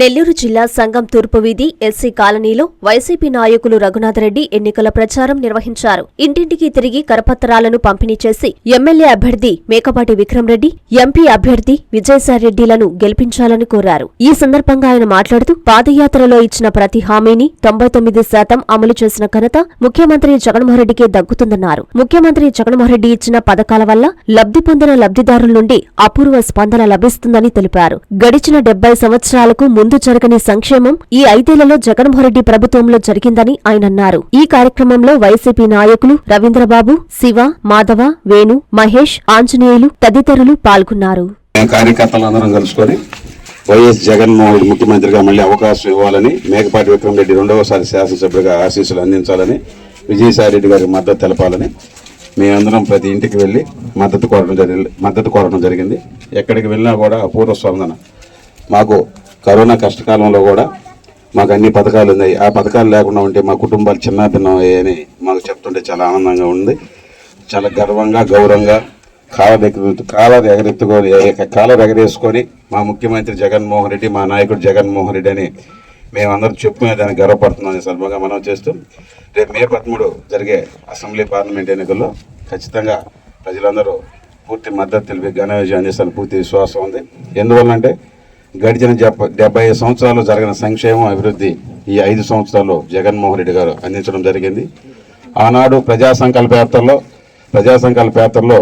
నెల్లూరు జిల్లా సంగం తూర్పు వీధి ఎస్సీ కాలనీలో వైసీపీ నాయకులు రఘునాథరెడ్డి ఎన్నికల ప్రచారం నిర్వహించారు. ఇంటింటికి తిరిగి కరపత్రాలను పంపిణీ చేసి ఎమ్మెల్యే అభ్యర్థి మేకపాటి విక్రమరెడ్డి ఎంపీ అభ్యర్థి విజయసాయిరెడ్డిలను గెలిపించాలని కోరారు. ఈ సందర్భంగా ఆయన మాట్లాడుతూ పాదయాత్రలో ఇచ్చిన ప్రతి హామీని తొంభై తొమ్మిది శాతం అమలు చేసిన ఘనత ముఖ్యమంత్రి జగన్మోహన్రెడ్డికే దక్కుతుందన్నారు. ముఖ్యమంత్రి జగన్మోహన్రెడ్డి ఇచ్చిన పథకాల వల్ల లబ్ధి పొందిన లబ్ధిదారుల నుండి అపూర్వ స్పందన లభిస్తుందని తెలిపారు. గడిచిన డెబ్బై సంవత్సరాలకు ముందు జరగని సంక్షేమం ఈ ఐదేళ్ళలో జగన్మోహన్రెడ్డి ప్రభుత్వంలో జరిగిందని ఆయన అన్నారు. ఈ కార్యక్రమంలో వైసీపీ నాయకులు రవీంద్రబాబు శివ మాధవ వేణు మహేష్ ఆంజనేయులు తదితరులు పాల్గొన్నారు. మేము కార్యకర్తలందరం కలుసుకొని వైఎస్ జగన్మోహన్ రెడ్డి ముఖ్యమంత్రిగా మళ్ళీ అవకాశం ఇవ్వాలని మేకపాటి విక్రమరెడ్డి రెండవసారి శాసనసభ్యుడిగా ఆశీస్సులు అందించాలని విజయసాయి రెడ్డి గారికి మద్దతు తెలపాలని మేమందరం ప్రతి ఇంటికి వెళ్ళి మద్దతు కోరడం జరిగింది మద్దతు కోరడం జరిగింది. ఎక్కడికి వెళ్ళినా కూడా అపూర్వ స్పందన. మాకు కరోనా కష్టకాలంలో కూడా మాకు అన్ని పథకాలు ఉన్నాయి. ఆ పథకాలు లేకుండా ఉంటే మా కుటుంబాలు చిన్నాభిన్నం అయ్యాయని మాకు చెప్తుంటే చాలా ఆనందంగా ఉంది. చాలా గర్వంగా గౌరవంగా కాల దగ్గర కాలర్ ఎగరెత్తుకొని కాలర్ ఎగరేసుకొని మా ముఖ్యమంత్రి జగన్మోహన్ రెడ్డి మా నాయకుడు జగన్మోహన్ రెడ్డి అని మేమందరూ చెప్పుకునే దానికి గర్వపడుతున్నాం సందర్భంగా మనం చేస్తూ రేపు మే పదమూడు జరిగే అసెంబ్లీ పార్లమెంట్ ఎన్నికల్లో ఖచ్చితంగా ప్రజలందరూ పూర్తి మద్దతు తెలిపి ఘన విజయం అందిస్తారని పూర్తి విశ్వాసం ఉంది. ఎందువల్లంటే గడిచిన డెబ్బ డెబ్బై ఐదు సంవత్సరాలు జరిగిన సంక్షేమం అభివృద్ధి ఈ ఐదు సంవత్సరాల్లో జగన్మోహన్ రెడ్డి గారు అందించడం జరిగింది. ఆనాడు ప్రజా సంకల్ప యాత్రలో ప్రజా సంకల్ప యాత్రలో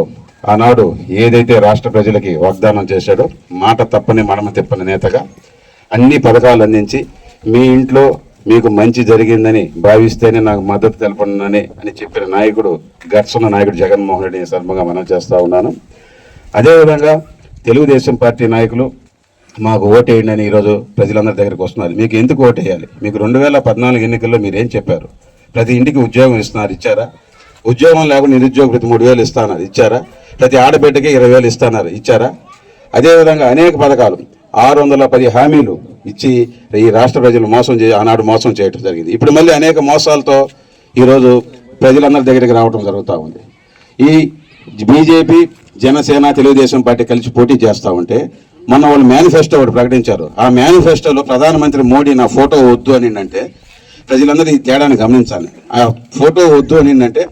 ఆనాడు ఏదైతే రాష్ట్ర ప్రజలకి వాగ్దానం చేశాడో మాట తప్పని మడమ తిప్పని నేతగా అన్ని పథకాలు అందించి మీ ఇంట్లో మీకు మంచి జరిగిందని భావిస్తేనే నాకు మద్దతు తెలపండి అని చెప్పిన నాయకుడు ఘర్షణ నాయకుడు జగన్మోహన్ రెడ్డి సందర్భంగా మనం చేస్తూ ఉన్నాను. అదేవిధంగా తెలుగుదేశం పార్టీ నాయకులు మాకు ఓటేయండి అని ఈరోజు ప్రజలందరి దగ్గరికి వస్తున్నారు. మీకు ఎందుకు ఓటేయాలి? మీకు రెండు వేల పద్నాలుగు ఎన్నికల్లో మీరు ఏం చెప్పారు? ప్రతి ఇంటికి ఉద్యోగం ఇస్తున్నారు ఇచ్చారా? ఉద్యోగం లేకుండా నిరుద్యోగ ప్రతి మూడు వేలు ఇస్తున్నారు ఇచ్చారా? ప్రతి ఆడబిడ్డకి ఇరవై వేలు ఇస్తున్నారు ఇచ్చారా? అదేవిధంగా అనేక పథకాలు ఆరు వందల పది హామీలు ఇచ్చి ఈ రాష్ట్ర ప్రజలు మోసం చే ఆనాడు మోసం చేయడం జరిగింది. ఇప్పుడు మళ్ళీ అనేక మోసాలతో ఈరోజు ప్రజలందరి దగ్గరికి రావడం జరుగుతూ ఉంది. ఈ బీజేపీ జనసేన తెలుగుదేశం పార్టీ కలిసి పోటీ చేస్తూ ఉంటే మొన్న వాళ్ళు మేనిఫెస్టో ఒకటి ప్రకటించారు. ఆ మేనిఫెస్టోలో ప్రధానమంత్రి మోడీ నా ఫోటో వద్దు అని అంటే ప్రజలందరూ ఈ తేడాన్ని గమనించాలి. ఆ ఫోటో వద్దు అని అంటే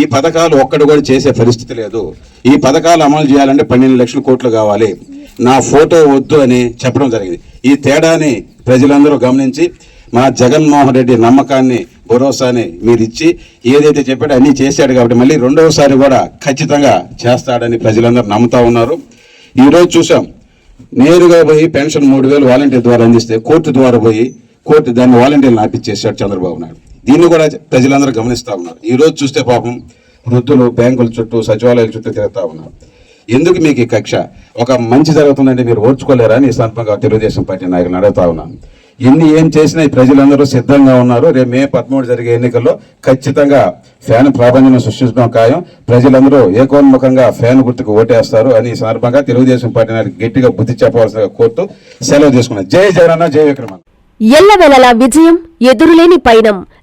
ఈ పథకాలు ఒక్కడు కూడా చేసే పరిస్థితి లేదు. ఈ పథకాలు అమలు చేయాలంటే పన్నెండు లక్షల కోట్లు కావాలి. నా ఫోటో వద్దు అని చెప్పడం జరిగింది. ఈ తేడాని ప్రజలందరూ గమనించి మా జగన్మోహన్ రెడ్డి నమ్మకాన్ని భరోసాని మీరు ఇచ్చి ఏదైతే చెప్పాడో అన్నీ చేశాడు కాబట్టి మళ్ళీ రెండవసారి కూడా ఖచ్చితంగా చేస్తాడని ప్రజలందరూ నమ్ముతా ఉన్నారు. ఈరోజు చూసాం నేరుగా పోయి పెన్షన్ మూడు వేలు వాలంటీర్ ద్వారా అందిస్తే కోర్టు ద్వారా పోయి కోర్టు దాన్ని వాలంటీర్లు ఆపిచ్చేసాడు చంద్రబాబు నాయుడు. దీన్ని కూడా ప్రజలందరూ గమనిస్తూ ఉన్నారు. ఈ రోజు చూస్తే పాపం వృద్ధులు బ్యాంకుల చుట్టూ సచివాలయాల చుట్టూ తిరుగుతూ ఉన్నారు. ఎందుకు మీకు ఈ కక్ష? ఒక మంచి జరుగుతుందంటే మీరు ఓర్చుకోలేరా అని ఈ సందర్భంగా తెలుగుదేశం పార్టీ నాయకులను అడుగుతా ఉన్నాను ఎన్ని ఏం చేసినా ప్రజలందరూ సిద్ధంగా ఉన్నారు. రేపు మే పదమూడు జరిగే ఎన్నికల్లో ఖచ్చితంగా ఫ్యాన్ ప్రాబంధం సృష్టించడం ఖాయం. ప్రజలందరూ ఏకోన్ముఖంగా ఫ్యాన్ గుర్తుకు ఓటేస్తారు అని ఈ సందర్భంగా తెలుగుదేశం పార్టీ నాయకులు గట్టిగా బుద్ధి చెప్పవలసిన కోర్టు సెలవు తీసుకున్నారు జై జగన్ జై విక్రమ ఎల్లవెలలా విజయం ఎదురులేని పయనం.